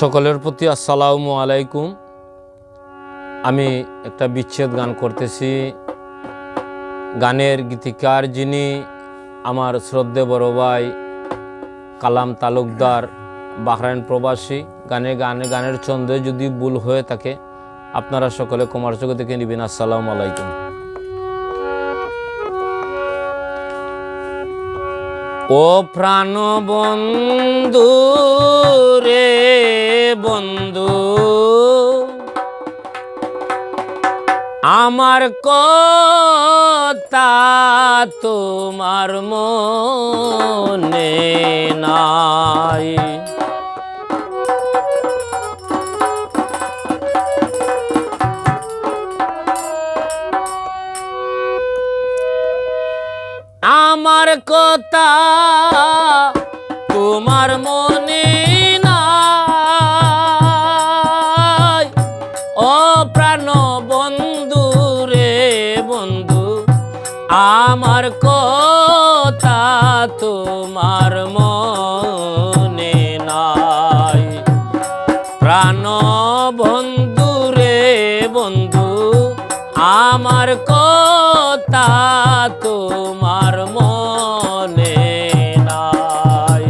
সকলের প্রতি আসসালামু আলাইকুম। আমি একটা বিচ্ছেদ গান করতেছি। গানের গীতিকার যিনি আমার শ্রদ্ধে বড় ভাই কালাম তালুকদার, বাহরাইন প্রবাসী। গানে গানে, গানের ছন্দে যদি ভুল হয়ে থাকে, আপনারা সকলে কুমার চোখ থেকে নিবেন। আসসালামু আলাইকুম। ও প্রাণ বন্ধু রে বন্ধু আমার কথা তোমার মনে নাই। আমার কথা তোমার মনে নাই। ও প্রাণ বন্ধু রে বন্ধু আমার কথা তোমার আমার কথা তোমার মনে নাই।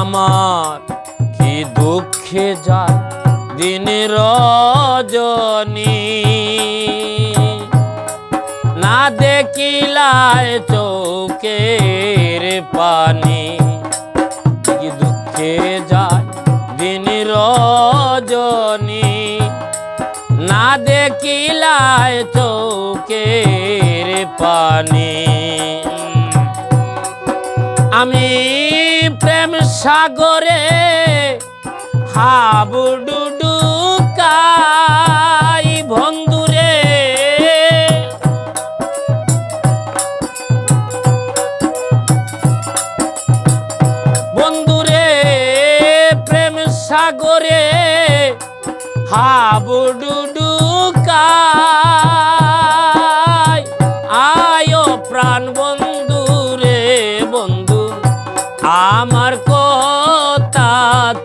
আমার কি দুঃখে যায় দিন রজনী? দেখিলায় চৌকের পানি। কি দুঃখে যায় দিন রজনী। না দেখিলায় চৌকের পানি। আমি প্রেম সাগরে হাবুডুডু সাগরে হাবুডুডু কাই আয় প্রাণ বন্ধু রে বন্ধু আমার কথা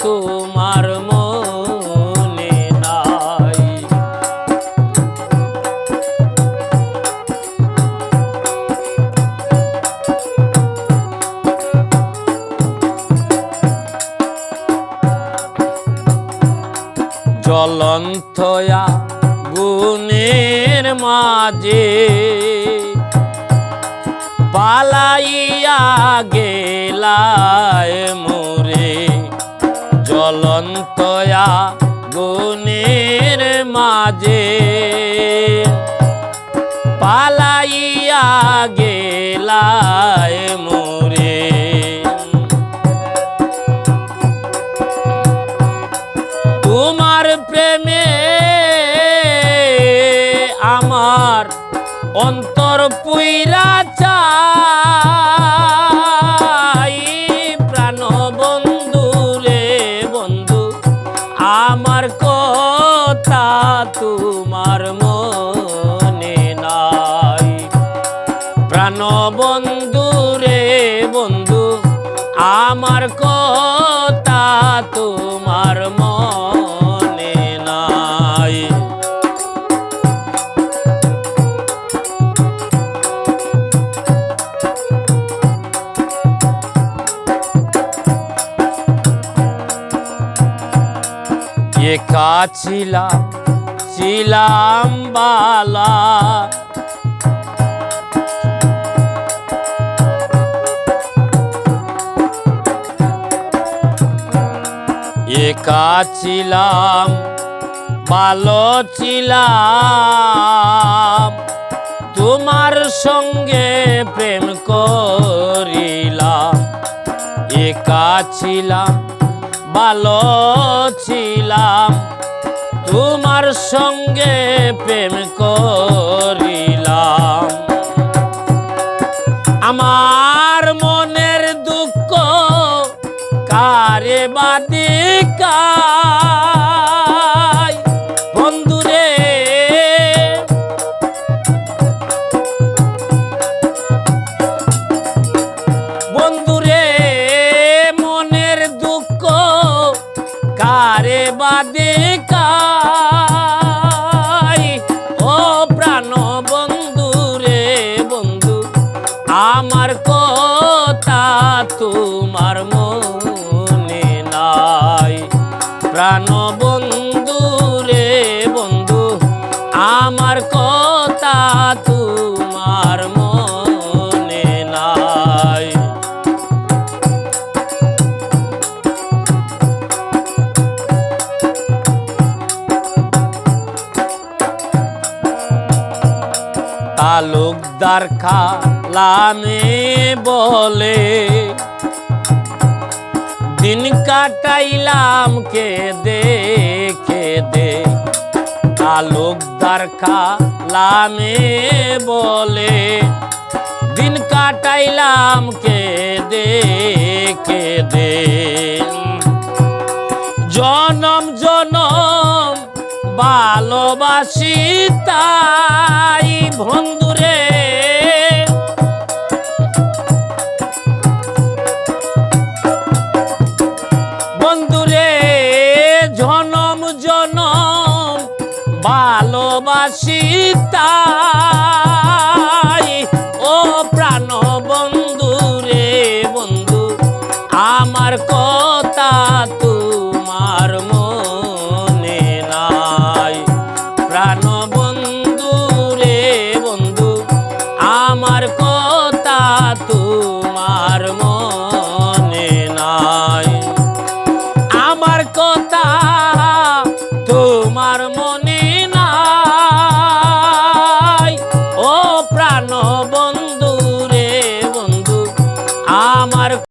তোমার মনে জ্বলন্তয়া গুণের মাঝে পালাইয়া গেলায় মোরে। জ্বলন্তয়া গুণের মাঝে পালাইয়া গেলায় মোরে। অন্তর পুইরা চাই, প্রাণ বন্ধু রে বন্ধু, আমার কথা তোমার মনে নাই। প্রাণ বন্ধু রে বন্ধু, আমার কথা একা ছিলাম ছিলাম বালা একা ছিলাম ভালো ছিলাম। তোমার সঙ্গে প্রেম করিলাম। একা ছিলাম ভালো ছিলাম তোমার সঙ্গে প্রেম করিলাম। আমার মনের দুঃখ কারে বাদিকা আমার কথা তোমার মনে নাই। প্রাণ বন্ধু তালুকদার খালামে বলে, দিন কাটাইলাম কে দে দে তালুকদার খালামে বলে, দিন কাটাইলাম কে দে দে জনম জনম ভালোবাসি তাই বন্ধুরে। বন্ধুরে জনম জনম ভালোবাসি তাই ও প্রাণ বন্ধু